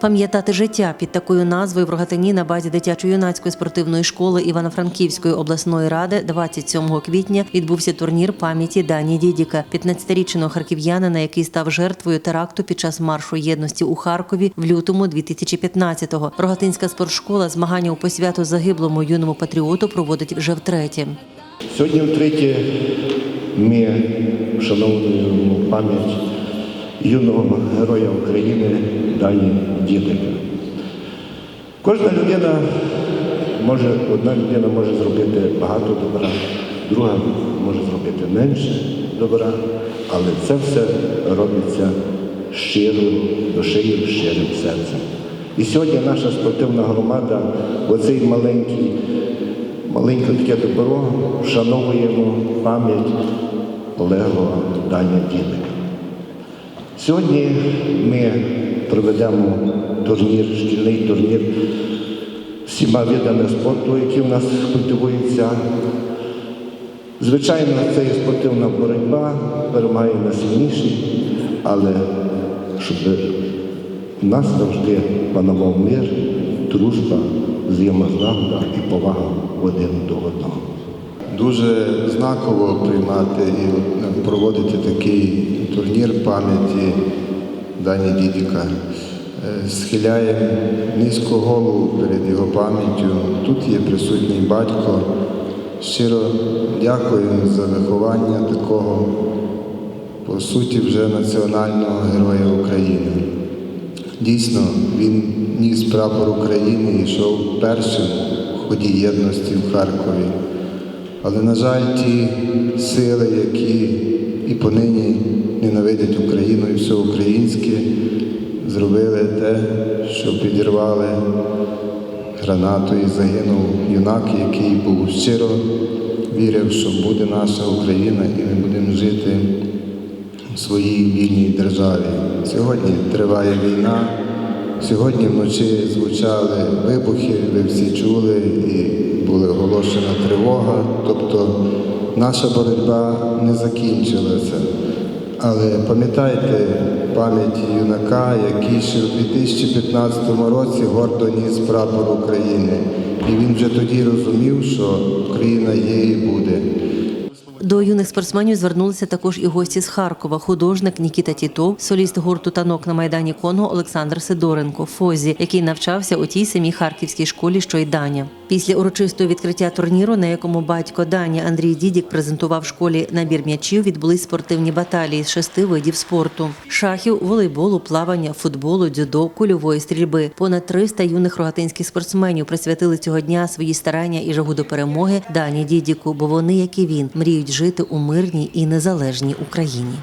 Пам'ятати життя під такою назвою в Рогатині на базі дитячо-юнацької спортивної школи Івано-Франківської обласної ради 27 квітня відбувся турнір пам'яті Дані Дідіка, 15-річного харків'янина, який став жертвою теракту під час маршу єдності у Харкові в лютому 2015-го. Рогатинська спортшкола змагання у посвяту загиблому юному патріоту проводить вже втретє. Сьогодні втретє ми вшановуємо пам'ять юного героя України Дані Дідика. Кожна людина може, одна людина може зробити багато добра, друга може зробити менше добра, але це все робиться щиро, душею, щирим серцем. І сьогодні наша спортивна громада, оцей маленький маленьке таке добро вшановуємо пам'ять Олега Даня Дідика. Сьогодні ми проведемо турнір, шкільний турнір всіма видами спорту, які в нас культивуються. Звичайно, це є спортивна боротьба, перемагає найсильніший, але щоб у нас завжди панував мир, дружба, взаємозлагода і повага один до одного. Дуже знаково приймати і проводити такий турнір пам'яті Дані Дідіка. Е, Схиляємо низько голову перед його пам'яттю. Тут є присутній батько. Щиро дякую за виховання такого, по суті, вже національного героя України. Дійсно, він ніс прапор України і йшов першим в ході єдності в Харкові. Але, на жаль, ті сили, які і понині ненавидять Україну і все українське, зробили те, що підірвали гранату і загинув юнак, який був щиро вірив, що буде наша Україна і ми будемо жити в своїй вільній державі. Сьогодні триває війна. Сьогодні вночі звучали вибухи, ви всі чули, і була оголошена тривога. Тобто наша боротьба не закінчилася. Але пам'ятайте пам'ять юнака, який ще у 2015 році гордо ніс прапор України. І він вже тоді розумів, що Україна є і буде. До юних спортсменів звернулися також і гості з Харкова. Художник Нікіта Тітов, соліст гурту танок на майдані Конго Олександр Сидоренко, Фозі, який навчався у тій самій харківській школі, що й Даня. Після урочистого відкриття турніру, на якому батько Дані Андрій Дідік презентував школі набір м'ячів, відбулись спортивні баталії з шести видів спорту: шахів, волейболу, плавання, футболу, дзюдо, кульової стрільби. Понад 300 юних рогатинських спортсменів присвятили цього дня свої старання і жагу до перемоги Дані Дідіку, бо вони, як і він, мріють жити у мирній і незалежній Україні.